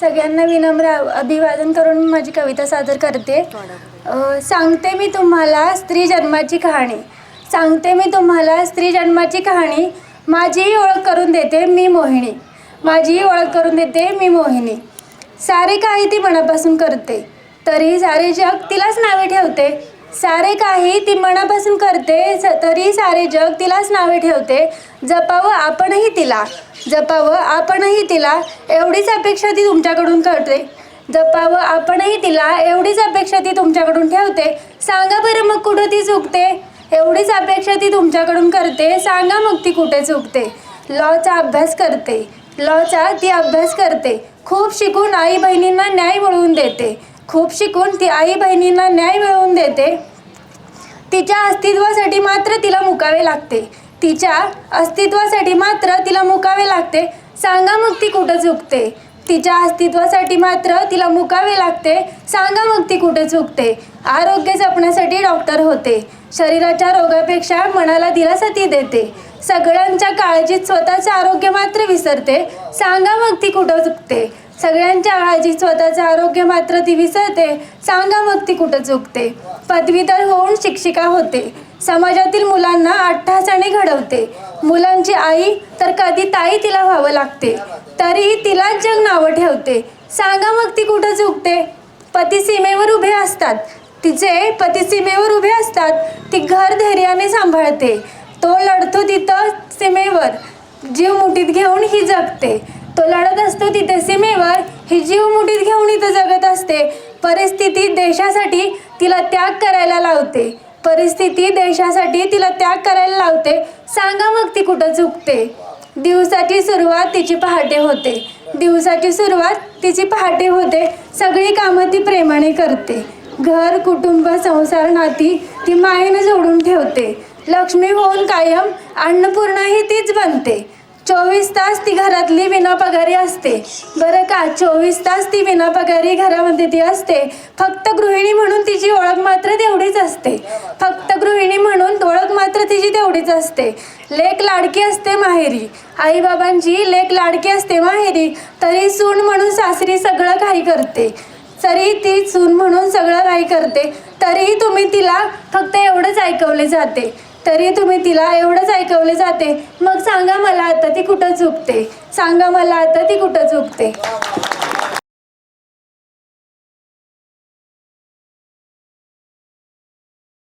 सगळ्यांना विनम्र अभिवादन करून मी माझी कविता सादर करते. अ, सांगते मी तुम्हाला स्त्री जन्माची कहाणी. सांगते मी तुम्हाला स्त्री जन्माची कहाणी. माझीही ओळख करून देते मी मोहिनी. माझीही ओळख करून देते मी मोहिनी. सारे काही ती मनापासून करते. तरी सारे जग तिलाच नावे ठेवते. सारे काही ती मनापासून करते. स- तरी सारे जग तिलाच नावे ठेवते. जपावं आपणही तिला. जपावं आपणही तिला एवढीच अपेक्षा ती तुमच्याकडून करते. जपावं आपणही तिला एवढीच अपेक्षा ती तुमच्याकडून ठेवते. सांगा बरं मग कुठं ती चुकते? एवढीच अपेक्षा ती तुमच्याकडून करते. सांगा मग ती कुठे चुकते? लॉचा अभ्यास करते. लॉचा ती अभ्यास करते. खूप शिकून आई बहिणींना न्याय मिळवून देते. खूप शिकून ती आई बहिणींना न्याय मिळवून देते. तिच्या अस्तित्वासाठी मात्र तिला मुकावे लागते. तिच्या अस्तित्वासाठी मात्र तिला मुकावे लागते. सांगा मग ती कुठं चुकते तिच्या अस्तित्वासाठी मात्र तिला मुकावे लागते. सांगा मग ती कुठे चुकते आरोग्य जपण्यासाठी डॉक्टर होते. शरीराच्या रोगापेक्षा मनाला दिलासा ती देते. सगळ्यांच्या काळजीत स्वतःचं आरोग्य मात्र विसरते. सांगा मग ती कुठं चुकते सगळ्यांच्या काळजीत स्वतःचं आरोग्य मात्र ती विसरते. सांगा मग ती कुठं चुकते पदवीधर होऊन शिक्षिका होते. समाजातील मुलांना अट्टहासाने घडवते. मुलांची आई तर कधी ताई तिला व्हावं लागते. तरीही तिलाच जग नावं ठेवते. सांगा मग ती कुठं चुकते पती सीमेवर उभे असतात. तिचे पती सीमेवर उभे असतात. ती घर धैर्याने सांभाळते. तो लढतो तिथं सीमेवर. जीव मुठीत घेऊन ही जगते. तो लढत असतो तिथे सीमेवर. ही जीव मुठीत घेऊन इथं जगत असते. परिस्थिती देशासाठी तिला त्याग करायला लावते. परिस्थिती देशासाठी तिला त्याग करायला लावते. सांगा मग ती कुठं चुकते? दिवसाची सुरुवात तिची पहाटे होते. दिवसाची सुरुवात तिची पहाटे होते. सगळी कामं ती प्रेमाने करते. घर कुटुंब संसार नाती ती मायेने जोडून ठेवते. लक्ष्मी होऊन कायम अन्नपूर्णाही तीच बनते. चोवीस तास ती घरातली विनापगारी असते. बरं का? चोवीस तास ती विनापगारी घरामध्ये ती असते. फक्त गृहिणी म्हणून तिची ओळख मात्र तेवढीच असते फक्त गृहिणी म्हणून ओळख मात्र तेवढीच असते. लेक लाडकी असते माहेरी. आईबाबांची लेक लाडकी असते माहेरी. तरी सून म्हणून सासरी सगळं काही करते. तरी ती सून म्हणून सगळं काही करते तरीही तुम्ही तिला फक्त एवढंच ऐकवले जाते. तरी तुम्ही तिला एवढंच ऐकवले जाते. मग सांगा मला आता ती कुठं चुकते सांगा मला आता ती कुठं चुकते